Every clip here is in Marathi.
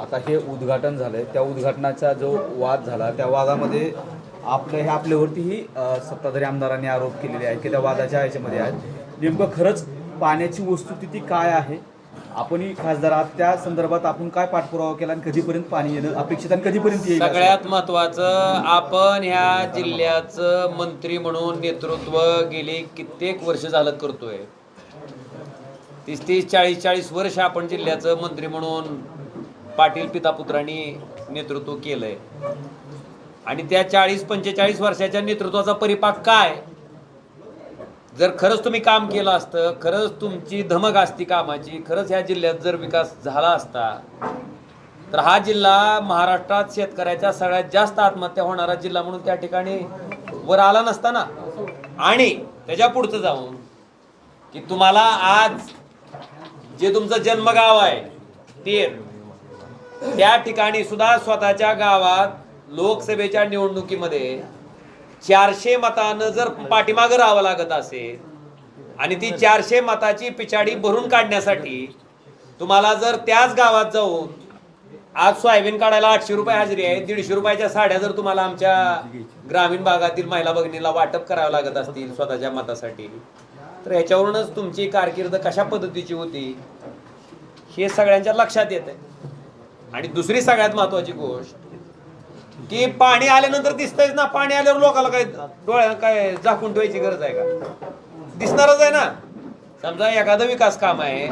आता हे उद्घाटन झालंय. त्या उद्घाटनाचा जो वाद झाला त्या वादामध्ये आपलं हे आपल्यावरतीही सत्ताधारी आमदारांनी आरोप केलेले आहेत की त्या वादाच्या ह्याच्यामध्ये आहेत. नेमकं खरंच पाण्याची वस्तुस्थिती काय आहे? आपणही खासदार आहात त्या संदर्भात आपण काय पाठपुरावा केला आणि कधीपर्यंत पाणी येणं अपेक्षित आणि कधीपर्यंत येईल सगळ्यात महत्वाचं आपण ह्या जिल्ह्याचं मंत्री म्हणून नेतृत्व गेली कित्येक वर्ष झालं करतोय. तीस तीस चाळीस चाळीस वर्ष आपण जिल्ह्याचं मंत्री म्हणून पाटील पितापुत्रांनी नेतृत्व केलंय. आणि त्या चाळीस पंचेचाळीस वर्षाच्या नेतृत्वाचा परिपाक काय? जर खरंच तुम्ही काम केलं असतं खरंच तुमची धमक असती कामाची खरंच ह्या जिल्ह्यात जर विकास झाला असता तर हा जिल्हा महाराष्ट्रात शेतकऱ्याच्या सगळ्यात जास्त आत्महत्या होणारा जिल्हा म्हणून त्या ठिकाणी वर आला नसता ना आणि त्याच्या पुढचं जाऊन की तुम्हाला आज जे तुमचं जन्मगाव आहे तेर त्या ठिकाणी सुद्धा स्वतःच्या गावात लोकसभेच्या निवडणुकीमध्ये चारशे मतानं जर पाठीमागं राहावं लागत असेल आणि ती चारशे मताची पिछाडी भरून काढण्यासाठी तुम्हाला जर त्याच गावात जाऊन आज सोयाबीन काढायला आठशे रुपये हजेरी आहे दीडशे रुपयाच्या साड्या जर तुम्हाला आमच्या ग्रामीण भागातील महिला भगिनीला वाटप करावं लागत असतील स्वतःच्या मतासाठी तर ह्याच्यावरूनच तुमची कारकीर्द कशा पद्धतीची होती हे सगळ्यांच्या लक्षात येत आहे आणि दुसरी सगळ्यात महत्वाची गोष्ट की पाणी आल्यानंतर दिसतंयच ना पाणी आल्यावर लोकांना काय डोळ्या काय झाकून ठेवायची गरज आहे का? दिसणारच आहे ना. समजा एखादं विकास काम आहे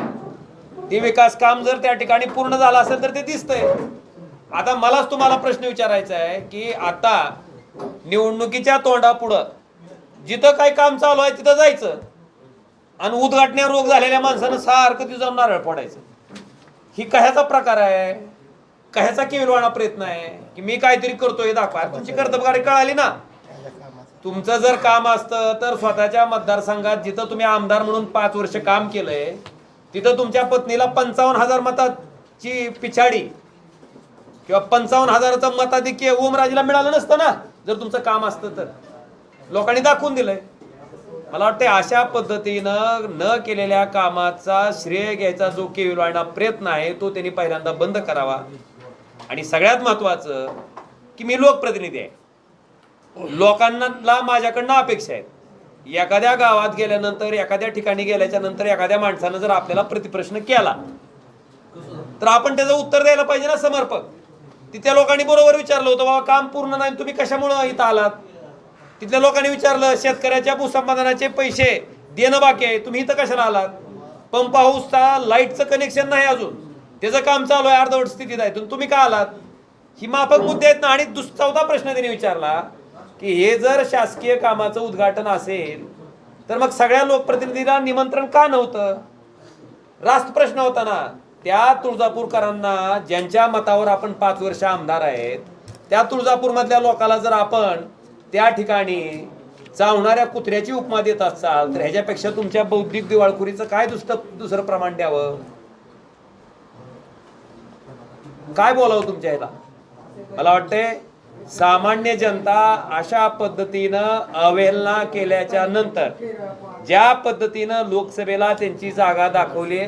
ते विकास काम जर त्या ठिकाणी पूर्ण झालं असेल तर ते दिसतंय. आता मलाच तुम्हाला प्रश्न विचारायचा आहे की आता निवडणुकीच्या तोंडापुढं जिथं काही काम चालू आहे तिथं जायचं. आणि उद्घाटन्या रोग झालेल्या माणसानं सारखं तिथं नारळ पडायचं ही कशाचा प्रकार आहे? कशाचा केविलवाणा प्रयत्न आहे? की मी काहीतरी करतोय दाखवा. तुमची कर्तबगारी कळाली ना? तुमचं जर काम असतं तर स्वतःच्या मतदारसंघात जिथं तुम्ही आमदार म्हणून पाच वर्ष काम केलंय तिथं तुमच्या पत्नीला पंचावन्न हजार मताची पिछाडी किंवा पंचावन्न हजाराचं मताधिक्य ओमराजेला मिळालं नसतं ना? जर तुमचं काम असतं तर. लोकांनी दाखवून दिलंय. मला वाटते अशा पद्धतीनं न केलेल्या कामाचा श्रेय घ्यायचा जो केविलवाणा प्रयत्न आहे तो त्यांनी पहिल्यांदा बंद करावा. आणि सगळ्यात महत्वाचं की मी लोकप्रतिनिधी आहे. लोकांना माझ्याकडनं अपेक्षा आहेत. एखाद्या गावात गेल्यानंतर एखाद्या ठिकाणी गेल्याच्यानंतर एखाद्या माणसानं जर आपल्याला प्रतिप्रश्न केला तर आपण त्याचं उत्तर द्यायला पाहिजे ना समर्पक. तिथल्या लोकांनी बरोबर विचारलं होतं बाबा काम पूर्ण नाही तुम्ही कशामुळं इथं आलात? तिथल्या लोकांनी विचारलं शेतकऱ्याच्या भूसंपादनाचे पैसे देणं बाकी आहे तुम्ही इथं कशाला आलात? पंप हाऊसचा लाईटचं कनेक्शन नाही अजून. त्याचं काम चालू आहे अर्धवट स्थितीत आहे. तुम्ही का आलात? ही माफक मुद्दे आहेत ना आणि दुस चौथा प्रश्न त्यांनी विचारला की हे जर शासकीय कामाचं उद्घाटन असेल तर मग सगळ्या लोकप्रतिनिधीला निमंत्रण का नव्हतं? रास्त प्रश्न होता ना. त्या तुळजापूरकरांना ज्यांच्या मतावर आपण पाच वर्ष आमदार आहेत त्या तुळजापूरमधल्या लोकांना जर आपण त्या ठिकाणी चावणाऱ्या कुत्र्याची उपमा देत असाल तर ह्याच्यापेक्षा तुमच्या बौद्धिक दिवाळखोरीचं काय दुसरं दुसरं प्रमाण द्यावं? काय बोलावं तुमच्या ह्याला मला वाटते सामान्य जनता अशा पद्धतीनं अवहेलना केल्याच्यानंतर ज्या पद्धतीनं लोकसभेला त्यांची जागा दाखवली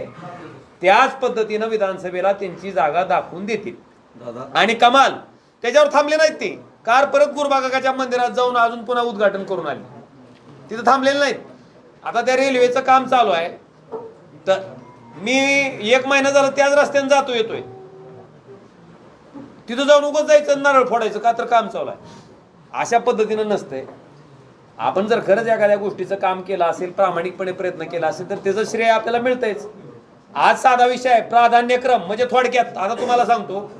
त्याच पद्धतीनं विधानसभेला त्यांची जागा दाखवून देतील. दादा. आणि कमाल त्याच्यावर थांबले नाहीत ते. कार परत गुरुबागाच्या मंदिरात जाऊन अजून पुन्हा उद्घाटन करून आले. तिथं थांबलेले नाहीत. आता त्या रेल्वेचं काम चालू आहे. तर मी एक महिना झाला त्याच रस्त्याने जातो येतोय. तिथं जाऊन उगत जायचं नारळ फोडायचं का तर काम चालू आहे. अशा पद्धतीनं नसतंय. आपण जर खरंच एखाद्या गोष्टीचं काम केलं असेल प्रामाणिकपणे प्रयत्न केला असेल तर त्याचं श्रेय आपल्याला मिळतंयच. आज साधा विषय आहे प्राधान्यक्रम म्हणजे थोडक्यात. आता तुम्हाला सांगतो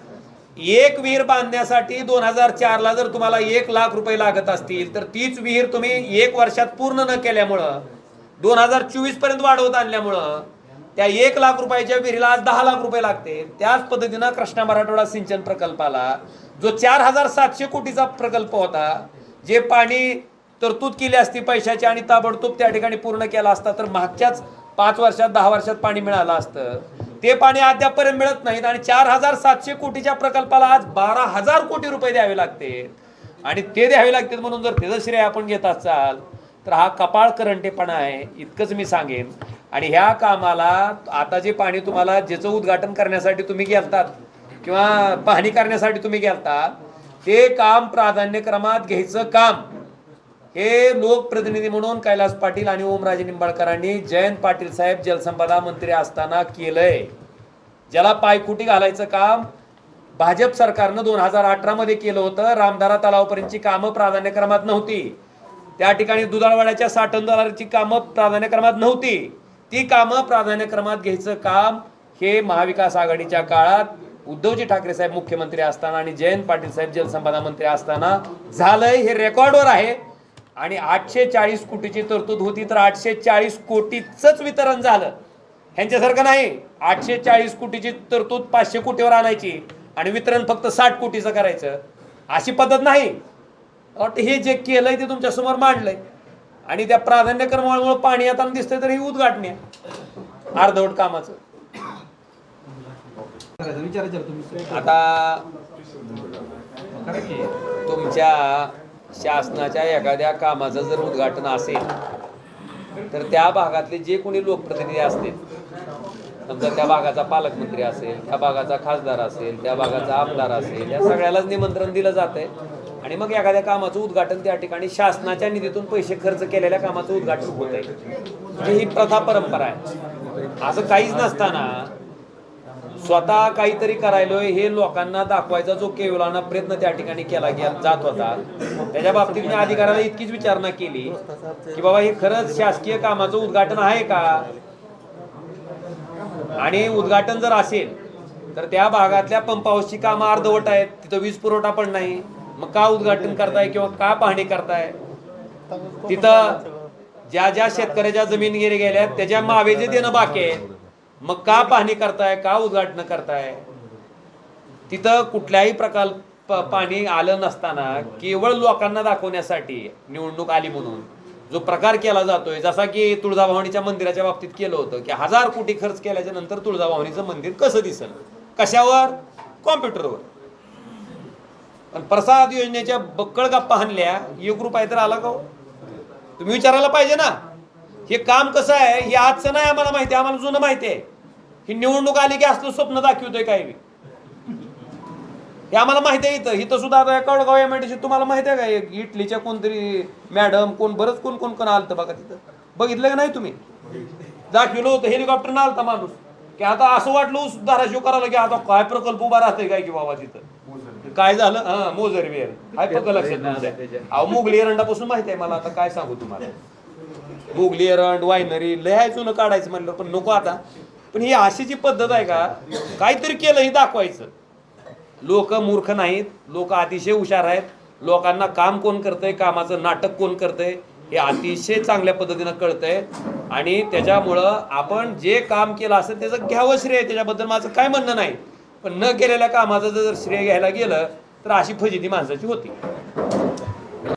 एक विहीर बांधण्यासाठी दोन हजार चारला जर तुम्हाला एक लाख रुपये लागत असतील तर तीच विहीर तुम्ही एक वर्षात पूर्ण न केल्यामुळं दोन हजार चोवीसपर्यंत वाढवत आणल्यामुळं त्या एक लाख रुपयाच्या विहिरीला आज दहा लाख रुपये लागते. त्याच पद्धतीनं कृष्णा मराठवाडा सिंचन प्रकल्पाला जो चार हजार सातशे कोटीचा प्रकल्प होता जे पाणी तरतूद केली असती पैशाची आणि ताबडतोब त्या ठिकाणी पूर्ण केला असता तर मागच्याच पाच वर्षात दहा वर्षात पाणी मिळालं असतं. ते पाणी अद्यापपर्यंत मिळत नाहीत आणि चार हजार सातशे कोटीच्या प्रकल्पाला आज बारा हजार कोटी रुपये द्यावे लागते. आणि ते द्यावे लागतात म्हणून जर त्याचं श्रेय आपण घेत असाल तर हा कपाळ करंटेपणा आहे इतकंच मी सांगेन. आणि ह्या कामाला आता जे पाणी तुम्हाला ज्याचं उद्घाटन करण्यासाठी तुम्ही गेलतात किंवा पाहणी करण्यासाठी तुम्ही गेलता ते काम प्राधान्यक्रमात घ्यायचं काम. हे लोकप्रतिनिधी म्हणून कैलास पाटील आणि ओमराजे निंबाळकरांनी जयंत पाटील साहेब जलसंपदा मंत्री असताना केलंय. ज्याला पायकुटी घालायचं काम भाजप सरकारनं दोन हजार अठरामध्ये केलं होतं. रामदारा तलावपर्यंतची कामं प्राधान्यक्रमात नव्हती. त्या ठिकाणी दुधाळवाड्याच्या साठवणदाराची कामं प्राधान्यक्रमात नव्हती. ती कामं प्राधान्यक्रमात घ्यायचं काम हे महाविकास आघाडीच्या काळात उद्धवजी ठाकरे साहेब मुख्यमंत्री असताना आणि जयंत पाटील साहेब जलसंपदा मंत्री असताना झालंय हे रेकॉर्डवर आहे. आणि आठशे चाळीस कोटीची तरतूद होती तर आठशे चाळीस कोटीचंच वितरण झालं. ह्यांच्यासारखं नाही. आठशे चाळीस कोटीची तरतूद पाचशे कोटीवर आणायची आणि वितरण फक्त साठ कोटीचं करायचं. अशी पद्धत नाही. वाटतं हे जे केलंय ते तुमच्यासमोर मांडलंय. आणि त्या प्राधान्यक्रमामुळे पाणी येताना दिसतंय तर ही उद्घाटने आहे अर्धवट कामाचं. आता तुमच्या शासनाच्या एखाद्या कामाचं जर उद्घाटन असेल तर त्या भागातले जे कोणी लोकप्रतिनिधी असतील समजा त्या भागाचा पालकमंत्री असेल त्या भागाचा खासदार असेल त्या भागाचा आमदार असेल या सगळ्यालाच निमंत्रण दिलं जातंय. आणि मग एखाद्या कामाचं उद्घाटन त्या ठिकाणी शासनाच्या निधीतून पैसे खर्च केलेल्या कामाचं उद्घाटन होत आहे. म्हणजे ही प्रथा परंपरा आहे. असं काहीच नसताना स्वतः काहीतरी करायलोय हे लोकांना दाखवायचा जो केवलाना प्रयत्न त्या ठिकाणी केला गेला जात होता. त्याच्या बाबतीत मी अधिकाऱ्याला इतकीच विचारणा केली की बाबा हे खरंच शासकीय कामाचं उद्घाटन आहे का? आणि उद्घाटन जर असेल तर त्या भागातल्या पंप हाऊसची कामं अर्धवट आहेत. तिथं वीज पुरवठा पण नाही. मग का उद्घाटन करताय किंवा का पाहणी करताय? तिथं ज्या ज्या शेतकऱ्याच्या जमीन गेले गेल्या त्याच्या मावेजे देणं बाकी आहे मग का पाहणी करताय? का उद्घाटन करताय? तिथं कुठल्याही प्रकार प- पाणी आलं नसताना केवळ लोकांना दाखवण्यासाठी निवडणूक आली म्हणून जो प्रकार केला जातोय जसा की तुळजाभवानीच्या मंदिराच्या बाबतीत केलं होतं की हजार कोटी खर्च केल्याच्यानंतर तुळजाभवानीचं मंदिर कसं दिसेल? कशावर? कॉम्प्युटरवर. पण प्रसाद योजनेच्या बक्कळ गप्पा हाणल्या एक रुपये तर आला का हो? तुम्ही विचारायला पाहिजे ना. हे काम कसं आहे? हे आजचं नाही आम्हाला माहिती आहे, आम्हाला जुनं माहिती आहे. ही निवडणूक आली की असलं स्वप्न दाखवतोय काय बी. हे आम्हाला माहिती आहे इथं. इथं सुद्धा आता कळगाव एम तुम्हाला माहिती आहे का? एक इटलीच्या कोणतरी मॅडम कोण बरंच कोण कोण कोण आलतं बघा तिथं. बघितलं का नाही तुम्ही? दाखवलं होतं हेलिकॉप्टरनं आलता माणूस. की आता असं वाटलं सुद्धा धाराशिव करायला की आता काय प्रकल्प उभा राहतोय काय की बाबा तिथं? काय झालं? हा मोजर वेर काय पक्क लक्षात? अहो मुगली एरंडापासून माहिती आहे मला. आता काय सांगू तुम्हाला? मुगली एरंड वायनरी लय जुनं काढायचं म्हणलं पण नको आता. पण ही अशी जी पद्धत आहे का काहीतरी केलं हे दाखवायचं. लोक मूर्ख नाहीत. लोक अतिशय हुशार आहेत. लोकांना काम कोण करतंय कामाचं नाटक कोण करतंय हे अतिशय चांगल्या पद्धतीनं कळतंय. आणि त्याच्यामुळं आपण जे काम केलं असेल त्याचं घ्यावं श्रेय त्याच्याबद्दल माझं काय म्हणणं नाही. पण न केलेल्या कामाचं जर श्रेय घ्यायला गेलं तर अशी फजिती माणसाची होती.